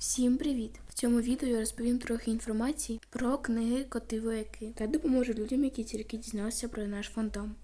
Всім привіт! В цьому відео я розповім трохи інформації про книги коти вояки та допоможу людям, які тільки дізналися про наш фантом.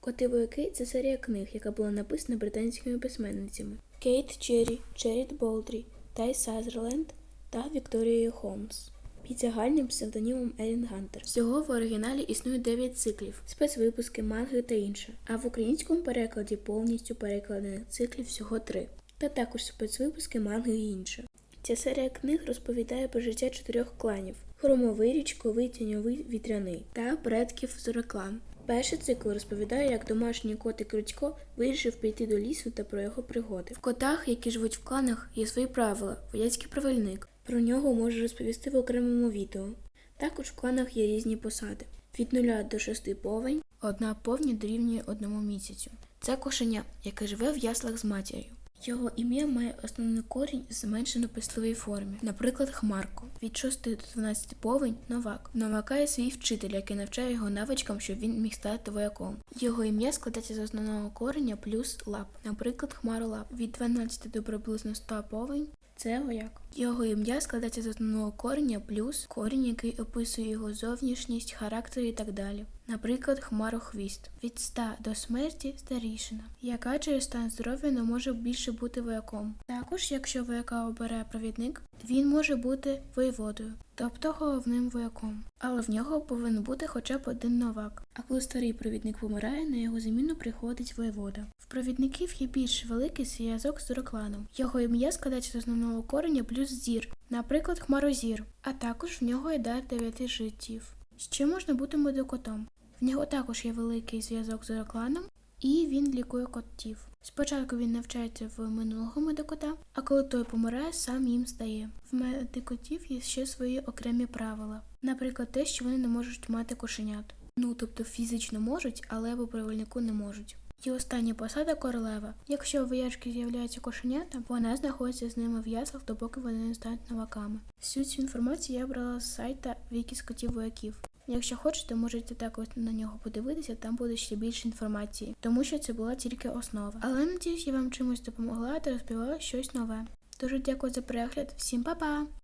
Коти вояки це серія книг, яка була написана британськими письменницями Кейт Черрі, Черріт Болдрі, Тай Сазерленд та Вікторією Холмс. Під загальним псевдонімом Елін Гантер. Всього в оригіналі існує 9 циклів, спецвипуски, манги та інше. А в українському перекладі повністю перекладених циклів всього 3. Та також спецвипуски, манги і інше. Ця серія книг розповідає про життя чотирьох кланів: Громовий, річковий, тіньовий, вітряний та предків Зороклан. Перший цикл розповідає, як домашній котик Рудько вирішив прийти до лісу та про його пригоди. В котах, які живуть в кланах, є свої правила, вояцький правильник. Про нього можу розповісти в окремому відео. Також в кланах є різні посади: від 0 до 6 повень, одна повня дорівнює одному місяцю. Це кошеня, яке живе в яслах з матір'ю. Його ім'я має основний корінь зменшено писливій формі, наприклад, Хмарко. Від 6 до 12 повень новак. Новака є свій вчитель, який навчає його навичкам, щоб він міг стати вояком. Його ім'я складається з основного кореня плюс лап, наприклад, Хмаролап. Від 12 до приблизно 100 повень це вояк. Його ім'я складається з основного кореня плюс корінь, який описує його зовнішність, характер і так далі. Наприклад, хмарохвіст. Від 100 до смерті старішина, яка через стан здоров'я не може більше бути вояком. Також, якщо вояка обере провідник, він може бути воєводою, тобто головним вояком. Але в нього повинен бути хоча б один новак. А коли старий провідник помирає, на його заміну приходить воєвода. Провідників є більш великий зв'язок з Дорокланом. Його ім'я складається з основного кореня плюс зір, наприклад, хмарозір, а також в нього є дар дев'яти життів. Ще можна бути медокотом. В нього також є великий зв'язок з Дорокланом, і він лікує котів. Спочатку він навчається в минулого медикота, а коли той помирає, сам їм стає. В медикотів є ще свої окремі правила. Наприклад, те, що вони не можуть мати кошенят. Ну тобто фізично можуть, але по правильнику не можуть. І остання посада королева. Якщо у воячки з'являються кошенята, вона знаходиться з ними в яслах, допоки вони не стануть новаками. Всю цю інформацію я брала з сайта Вікі з котів вояків. Якщо хочете, можете також на нього подивитися, там буде ще більше інформації, тому що це була тільки основа. Але надіюсь, я вам чимось допомогла та розповіла щось нове. Дуже дякую за перегляд, всім па-па!